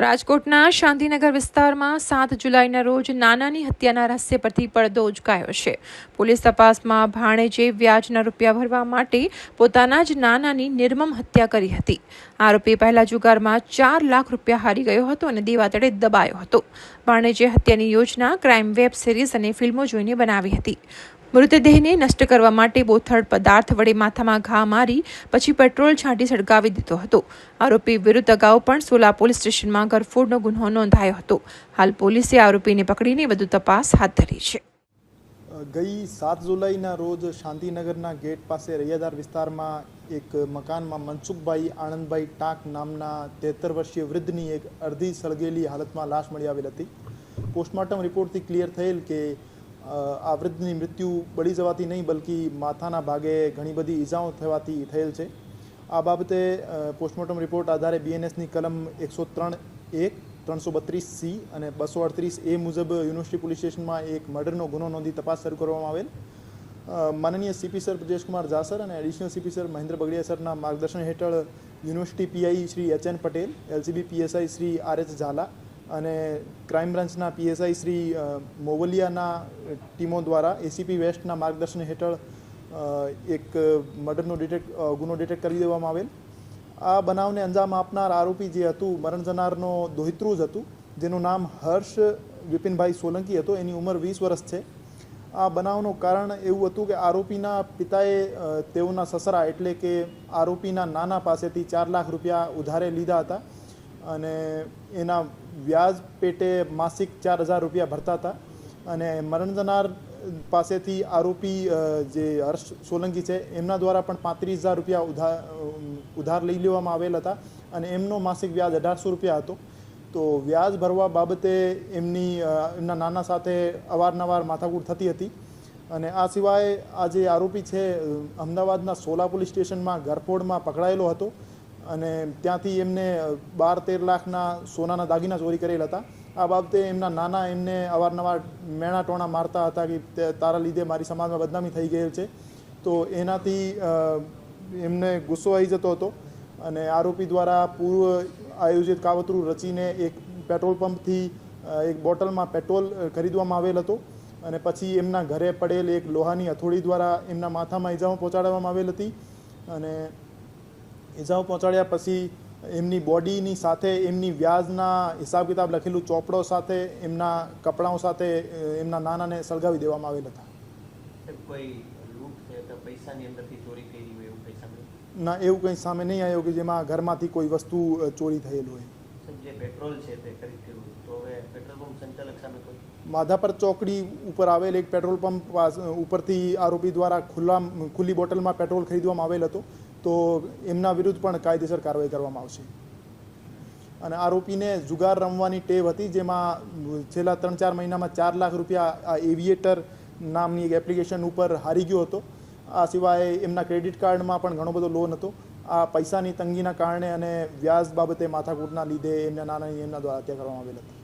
રાજકોટના શાંતિનગર વિસ્તારમાં સાત જુલાઈના રોજ નાનાની હત્યાના રહસ્ય પરથી પડદો ઉચકાયો છે. પોલીસ તપાસમાં ભાણેજે વ્યાજના રૂપિયા ભરવા માટે પોતાના જ નાનાની નિર્મમ હત્યા કરી હતી. આરોપી પહેલા જુગારમાં ચાર લાખ રૂપિયા હારી ગયો હતો અને દેવાતળે દબાયો હતો. ભાણેજે હત્યાની યોજના ક્રાઇમ વેબ સિરીઝ અને ફિલ્મો જોઈને બનાવી હતી. મૃતદેહને નષ્ટ કરવા માટે બોથડ પદાર્થ વડે માથામાં ઘા મારી પછી પેટ્રોલ છાંટી સળગાવી દીધો હતો. આરોપી વિરુદ્ધ અગાઉ પણ સોલા પોલીસ સ્ટેશનમાં ગરફોડનો ગુન્હો નોંધાયો હતો. હાલ પોલીસે આરોપીને પકડીને વધુ તપાસ હાથ ધરી છે. ગઈ સાત જુલાઈના રોજ શાંતિનગરના ગેટ પાસે રૈયાદાર વિસ્તારમાં એક મકાનમાં મનસુખભાઈ આનંદભાઈ ટાંક નામના તેતર વર્ષીય વૃદ્ધની એક અડધી સળગેલી હાલતમાં લાશ મળી આવેલ હતી. પોસ્ટમોર્ટમ રિપોર્ટથી ક્લિયર થયેલ કે આ વૃદ્ધની મૃત્યુ બળી જવાથી નહીં, બલકી માથાના ભાગે ઘણી બધી ઈજાઓ થવાથી થયેલ છે. આ બાબતે પોસ્ટમોર્ટમ રિપોર્ટ આધારે બીએનએસની કલમ એકસો ત્રણ એક ત્રણસો બત્રીસ સી અને બસો અડત્રીસ એ મુજબ યુનિવર્સિટી પોલીસ સ્ટેશનમાં એક મર્ડરનો ગુનો નોંધી તપાસ શરૂ કરવામાં આવેલ. માનનીય સીપી સર બ્રજેશકુમાર ઝાસર અને additional CP sir Mahendra Bagadiya સરના માર્ગદર્શન હેઠળ university PI Shri H N Patel LCB PSI Shri R H Jhala અને ક્રાઇમ બ્રાન્ચના પીએસઆઈ શ્રી મોવલિયાના ટીમો દ્વારા એસીપી વેસ્ટના માર્ગદર્શન હેઠળ એક મર્ડરનો ડિટેક્ટ ગુનો ડિટેક્ટ કરી દેવામાં આવેલ. આ બનાવને અંજામ આપનાર આરોપી જે હતું, મરણ જનારનો દોહિત્રુ જ હતું, જેનું નામ હર્ષ વિપિનભાઈ સોલંકી હતો, એની ઉંમર વીસ વર્ષ છે. આ બનાવનું કારણ એવું હતું કે આરોપીના પિતાએ તેઓના સસરા એટલે કે આરોપીના નાના પાસેથી ચાર લાખ રૂપિયા ઉધારે લીધા હતા. અને એના વ્યાજ પેટે માસિક ચાર હજાર રૂપિયા ભરતા હતા. અને મરણ જનાર પાસેથી આરોપી જે હર્ષ સોલંકી છે, એમના દ્વારા પણ પાંત્રીસ હજાર રૂપિયા ઉધાર ઉધાર લઈ લેવામાં આવેલ હતા અને એમનો માસિક વ્યાજ અઢારસો રૂપિયા હતો. તો વ્યાજ ભરવા બાબતે એમની એમના નાના સાથે અવારનવાર માથાકૂટ થતી હતી. અને આ સિવાય આ જે આરોપી છે અમદાવાદના સોલા પોલીસ સ્ટેશનમાં ગરફોડમાં પકડાયેલો હતો. અને ત્યાંથી એમને બાર તેર લાખના સોનાના દાગીના ચોરી કરેલા હતા. આ બાબતે એમના નાના એમને અવારનવાર મેણા ટોણા મારતા હતા કે તારા લીધે મારી સમાજમાં બદનામી થઈ ગયેલ છે. તો એનાથી એમને ગુસ્સો આવી જતો હતો અને આરોપી દ્વારા પૂર્વ આયોજિત કાવતરું રચીને એક પેટ્રોલ પંપથી એક બોટલમાં પેટ્રોલ ખરીદવામાં આવેલ હતો. અને પછી એમના ઘરે પડેલ એક લોહાની હથોડી દ્વારા એમના માથામાં ઈજાઓ પહોંચાડવામાં આવેલ હતી. અને ઈજાઓ પહોંચાડ્યા પછી એમની બોડીની સાથે એમની વ્યાજના હિસાબ કિતાબ લખેલું ચોપડો સાથે એમના કપડાઓ સાથે એમના નાનાને સળગાવી દેવામાં આવેલ હતા. ના એવું કંઈ સામે નહીં આવ્યું કે જેમાં ઘરમાંથી કોઈ વસ્તુ ચોરી થયેલું હોય. પેટ્રોલ છે તે તો હવે પેટ્રોલ પંપ સંચાલક સામે કોઈ? માધાપર ચોકડી ઉપર આવેલ એક પેટ્રોલ પંપ ઉપરથી આરોપી દ્વારા ખુલ્લા ખુલ્લી બોટલમાં પેટ્રોલ ખરીદવામાં આવેલ હતો. તો એમના વિરુદ્ધ પણ કાયદેસર કાર્યવાહી કરવામાં આવશે. અને આરોપીને જુગાર રમવાની ટેવ હતી, જેમાં છેલ્લા ત્રણ ચાર મહિનામાં ચાર લાખ રૂપિયા આ એવિએટર નામની એક એપ્લિકેશન ઉપર હારી ગયો હતો. આ સિવાય એમના ક્રેડિટ કાર્ડમાં પણ ઘણો બધો લોન હતો. આ પૈસાની તંગીના કારણે અને વ્યાજ બાબતે માથાકૂટના લીધે એમના નાના એમના દ્વારા હત્યા કરવામાં આવેલ હતી.